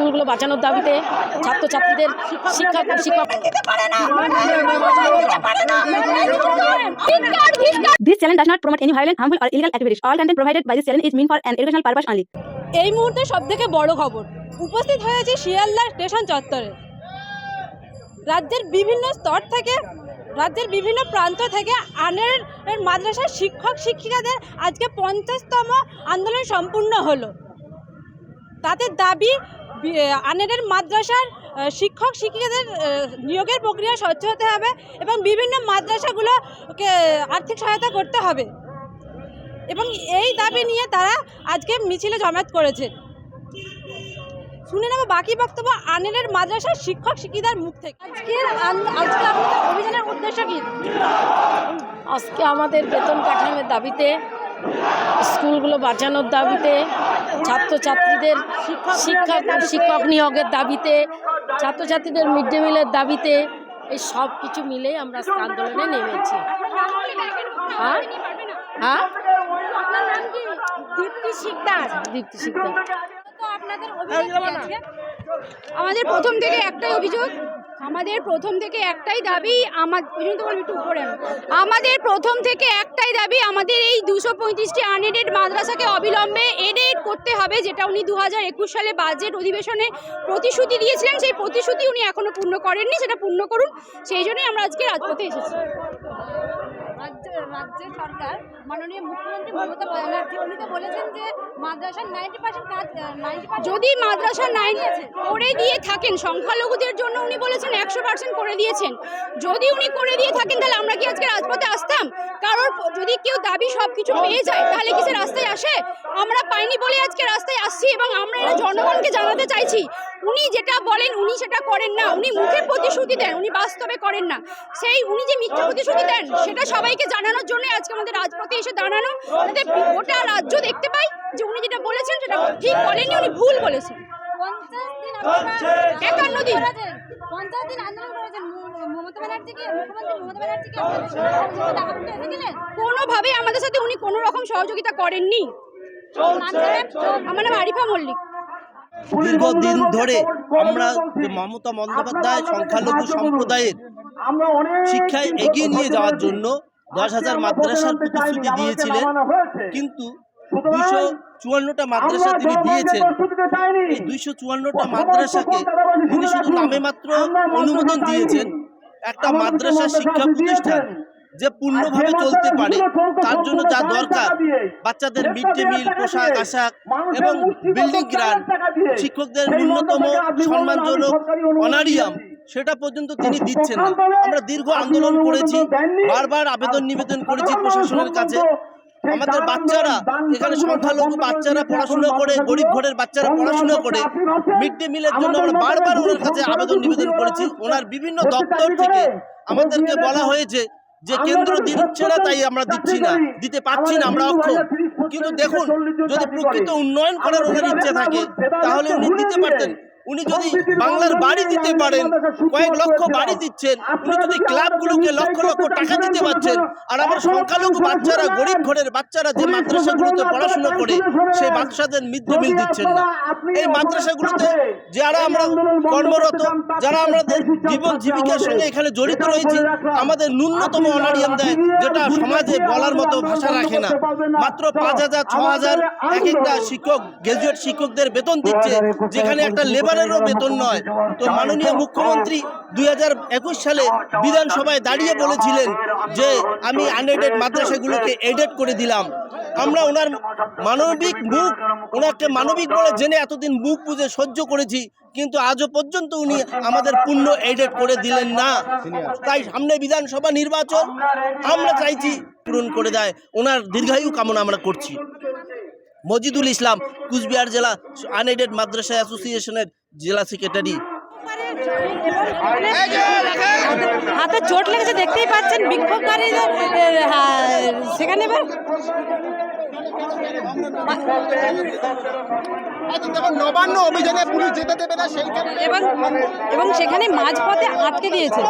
স্কুলগুলো বাঁচানোর দাবিতে ছাত্রছাত্রীদের শিক্ষা শিক্ষক This channel does not promote any violent, harmful, or illegal activities. All content provided by this channel is meant for an educational purpose only. এই মুহূর্তে সব থেকে বড় খবর উপস্থিত হয়েছে শিয়ালদা স্টেশন চত্বরে রাজ্যের বিভিন্ন স্তর থেকে রাজ্যের বিভিন্ন প্রান্ত থেকে আনের মাদ্রাসার শিক্ষক শিক্ষিকাদের আজকে পঞ্চাশতম আন্দোলন সম্পূর্ণ হলো তাদের দাবি আনেরের মাদ্রাসার শিক্ষক শিক্ষিকাদের নিয়োগের প্রক্রিয়া স্বচ্ছ হতে হবে এবং বিভিন্ন মাদ্রাসাগুলোকে আর্থিক সহায়তা করতে হবে। এবং এই দাবি নিয়ে তারা আজকে মিছিলে জমায়েত করেছে। শুনে নেব বাকি বক্তব্য আনেলের মাদ্রাসার শিক্ষক শিক্ষিকার মুখ থেকে। আজকের আজকে আপনাদের অভিযানের উদ্দেশ্য কি? আজকে আমাদের বেতন কাঠামোর দাবিতে স্কুলগুলো বাঁচানোর দাবিতে ছাত্রছাত্রীদের শিক্ষা শিক্ষক নিয়োগের দাবিতে ছাত্রছাত্রীদের মিড ডে মিলের দাবিতে এই সব কিছু মিলেই আমরা আন্দোলনে নেমেছি। হ্যাঁ? হ্যাঁ? দীপ্তি শিকদার। দীপ্তি শিকদার? আমাদের প্রথম থেকে একটাই অভিযোগ আমাদের প্রথম থেকে একটাই দাবি আমার উপরে। আমাদের প্রথম থেকে একটাই দাবি আমাদের এই দুশো পঁয়ত্রিশটি আনএডেড মাদ্রাসাকে অবিলম্বে এডেড করতে হবে, যেটা উনি দু হাজার একুশ সালে বাজেট অধিবেশনে প্রতিশ্রুতি দিয়েছিলেন। সেই প্রতিশ্রুতি উনি এখনও পূর্ণ করেননি, সেটা পূর্ণ করুন। সেই জন্যই আমরা আজকে রাজপথে এসেছি। রাজ্য সরকার, মাননীয় মুখ্যমন্ত্রী মমতা ব্যানার্জি, উনি তো বলেছেন যে মাদ্রাসার নাইনটি পার্সেন্ট কাজ যদি মাদ্রাসা নাইন করে দিয়ে থাকেন, সংখ্যালঘুদের জন্য উনি বলেছেন একশো পার্সেন্ট করে দিয়েছেন। যদি উনি করে দিয়ে থাকেন তাহলে আমরা কি আজকে রাজপথে আসতাম? কারোর যদি কেউ দাবি সব কিছু পেয়ে যায় তাহলে কি সে রাস্তায় আসে? আমরা পাইনি বলে আজকে রাস্তায় আসছি এবং আমরা এটা জনগণকে জানাতে চাইছি। উনি যেটা বলেন উনি সেটা করেন না। উনি মুখে প্রতিশ্রুতি দেন উনি বাস্তবে করেন না। সেই উনি যে মিথ্যা প্রতিশ্রুতি দেন সেটা সবাইকে জানানোর জন্য আজকে আমাদের রাজপথে এসে দাঁড়ানো। যাতে গোটা রাজ্য দেখতে পাই যে উনি যেটা বলেছেন সেটা ঠিক বলেননি উনি ভুল বলেছেন। একান্ন দিন। পঞ্চাশ দিন আন্দোলন করেছেন মমতা ব্যানার্জিকে মুখ্যমন্ত্রী মমতা ব্যানার্জিকে। আপনাদের সহযোগিতা দেখা করতে এসেছিলেন কোনোভাবে আমাদের সাথে উনি কোনো রকম সহযোগিতা করেননি। আমার নাম আরিফা মল্লিক। দীর্ঘদিন ধরে আমরা মমতা বন্দ্যোপাধ্যায় সংখ্যালঘু সম্প্রদায়ের শিক্ষায় এগিয়ে নিয়ে যাওয়ার জন্য দশ হাজার মাদ্রাসার প্রতিশ্রুতি দিয়েছিলেন কিন্তু দুইশো চুয়ান্নটা মাদ্রাসা তিনি দিয়েছেন। এই দুইশো চুয়ান্নটা মাদ্রাসাকে তিনি শুধু নামে মাত্র অনুমোদন দিয়েছেন। একটা মাদ্রাসা শিক্ষা প্রতিষ্ঠান যে পূর্ণভাবে চলতে পারে তার জন্য যা দরকার বাচ্চাদের মিড ডে মিল পোশাক আশাক এবং বিল্ডিং গ্রান্ট শিক্ষকদের ন্যূনতম সম্মানজনক অনারিয়াম সেটা পর্যন্ত তিনি দিচ্ছেন না। আমরা দীর্ঘ আন্দোলন করেছি বারবার আবেদন নিবেদন করেছি প্রশাসনের কাছে। আমাদের বাচ্চারা এখানে সংখ্যালঘু বাচ্চারা পড়াশোনা করে গরিব ঘরের বাচ্চারা পড়াশোনা করে মিড ডে মিলের জন্য আমরা বারবার ওনার কাছে আবেদন নিবেদন করেছি। ওনার বিভিন্ন দপ্তর থেকে আমাদেরকে বলা হয়েছে যে কেন্দ্র দিচ্ছে না তাই আমরা দিচ্ছি না। দিতে পারছি না আমরা অক্ষম। কিন্তু দেখুন যদি প্রকৃত উন্নয়ন করার ওনার ইচ্ছে থাকে তাহলে উনি দিতে পারতেন। উনি যদি বাংলার বাড়ি দিতে পারেন কয়েক লক্ষ বাড়ি দিচ্ছেন উনি যদি ক্লাবগুলোকে লক্ষ লক্ষ টাকা দিতে পারছেন আর আমার সংখ্যালঘু বাচ্চারা গরিব ঘরের বাচ্চারা যে মাদ্রাসাগুলোতে পড়াশোনা করে সেই বাচ্চাদের মিড ডে মিল দিচ্ছেন না। এই মাদ্রাসাগুলোতে যারা আমরা কর্মরত যারা আমাদের জীবন জীবিকার সঙ্গে এখানে জড়িত রয়েছি আমাদের ন্যূনতম অনারিয়াম দেয় যেটা সমাজে বলার মতো ভাষা রাখে না। মাত্র পাঁচ হাজার ছ হাজার এক একটা শিক্ষক গ্রাজুয়েট শিক্ষকদের বেতন দিচ্ছে যেখানে একটা লেবারেরও বেতন নয়। তো মাননীয় মুখ্যমন্ত্রী দুই হাজার একুশ সালে বিধানসভায় দাঁড়িয়ে বলেছিলেন যে আমি আনএডেড মাদ্রাসাগুলোকে এডেড করে দিলাম। আমরা ওনার মানবিক মুখ ওনাকে মানবিক বলে জেনে এতদিন মুখ বুঝে সহ্য করেছি কিন্তু আজও পর্যন্ত উনি আমাদের পূর্ণ এডেড করে দিলেন না। তাই সামনে বিধানসভা নির্বাচন আমরা চাইছি পূরণ করে দেয়। ওনার দীর্ঘায়ু কামনা আমরা করছি। মজিদুল ইসলাম কুচবিহার জেলা আনএডেড মাদ্রাসা অ্যাসোসিয়েশনের জেলা সেক্রেটারি। হাতে চোট লেগেছে দেখতেই পাচ্ছেন বিক্ষোভকারীদের সেখানে এবার নবান্ন অভিযানে পুলিশ যেতে দেবে না সেই এবং এবং সেখানে মাঝপথে আটকে দিয়েছে